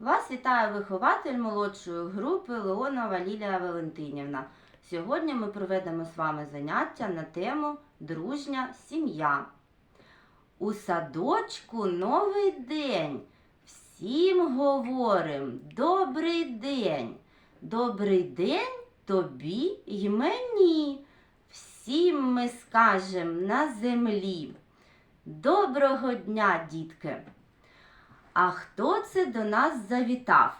Вас вітає вихователь молодшої групи Леонова Лілія Валентинівна. Сьогодні ми проведемо з вами заняття на тему Дружня сім'я. У садочку новий день. Всім говорим добрий день. Добрий день тобі й мені. Всім ми скажем на землі. Доброго дня, дітки! А хто це до нас завітав?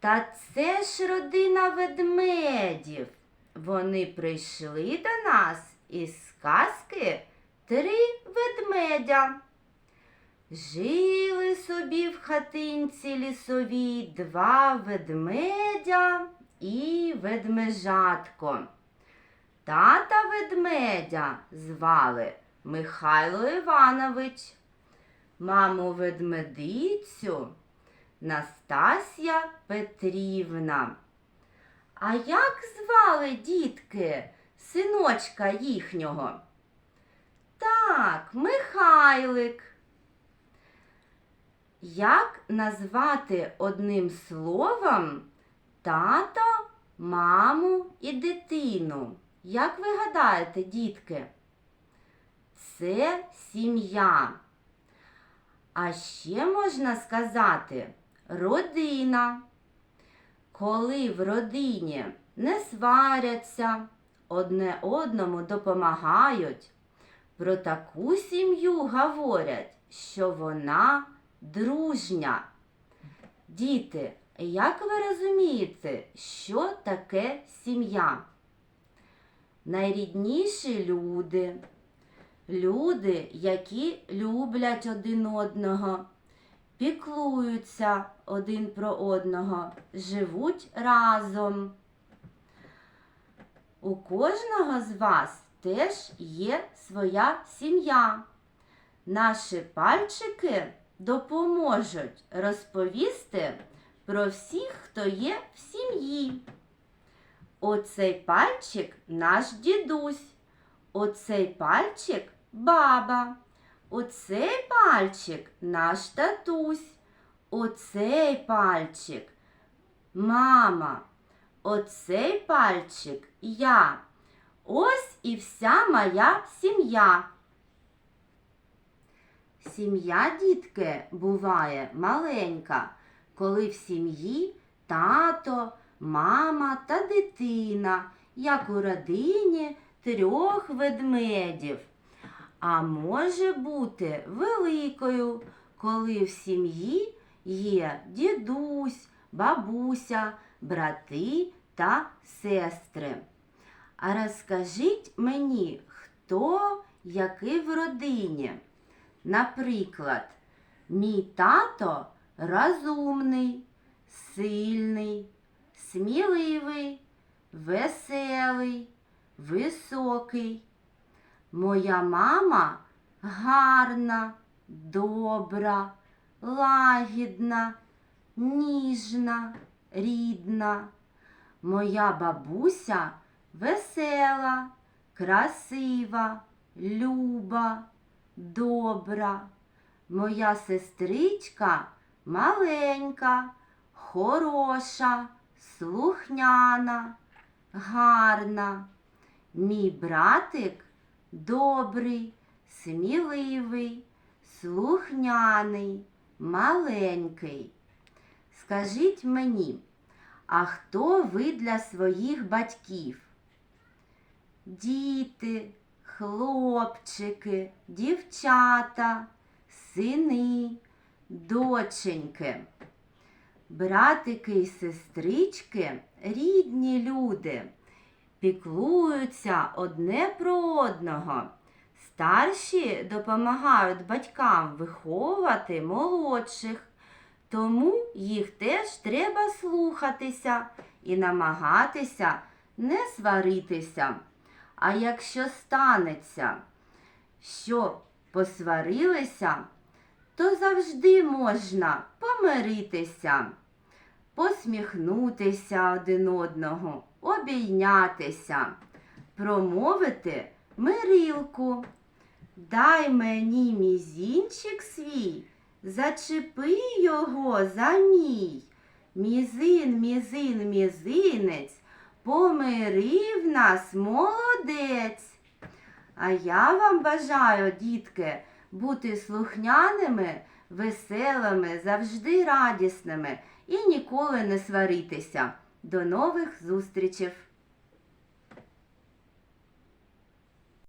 Та це ж родина ведмедів. Вони прийшли до нас із сказки три ведмедя. Жили собі в хатинці лісовій два ведмедя і ведмежатко. Тата ведмедя звали Михайло Іванович маму ведмедицю Настасія Петрівна. А як звали дітки, синочка їхнього? Так, Михайлик. Як назвати одним словом тато, маму і дитину? Як ви гадаєте, дітки? Це сім'я. А ще можна сказати родина. Коли в родині не сваряться, одне одному допомагають, про таку сім'ю говорять, що вона дружня. Діти, як ви розумієте, що таке сім'я? Найрідніші люди, люди, які люблять один одного, піклуються один про одного, живуть разом. У кожного з вас теж є своя сім'я. Наші пальчики допоможуть розповісти про всіх, хто є в сім'ї. Оцей пальчик наш дідусь, оцей пальчик баба, оцей пальчик наш татусь, оцей пальчик мама, оцей пальчик я. Ось і вся моя сім'я. Сім'я, дітки, буває маленька, коли в сім'ї тато, мама та дитина, як у родині трьох ведмедів. А може бути великою, коли в сім'ї є дідусь, бабуся, брати та сестри. А розкажіть мені, хто який в родині? Наприклад, мій тато розумний, сильний, сміливий, веселий, високий. Моя мама гарна, добра, лагідна, ніжна, рідна. Моя бабуся весела, красива, люба, добра. Моя сестричка маленька, хороша, слухняна, гарна. Мій братик добрий, сміливий, слухняний, маленький. Скажіть мені, а хто ви для своїх батьків? Діти, хлопчики, дівчата, сини, доченьки. Братики і сестрички рідні люди, піклуються одне про одного. Старші допомагають батькам виховувати молодших, тому їх теж треба слухатися і намагатися не сваритися. А якщо станеться, що посварилися, то завжди можна помиритися, посміхнутися один одного, обійнятися, промовити мирилку. Дай мені мізінчик свій, зачепи його за мій. Мізин, мізин, мізинець, помирив нас молодець. А я вам бажаю, дітки, бути слухняними, веселими, завжди радісними і ніколи не сваритися. До нових зустрічей!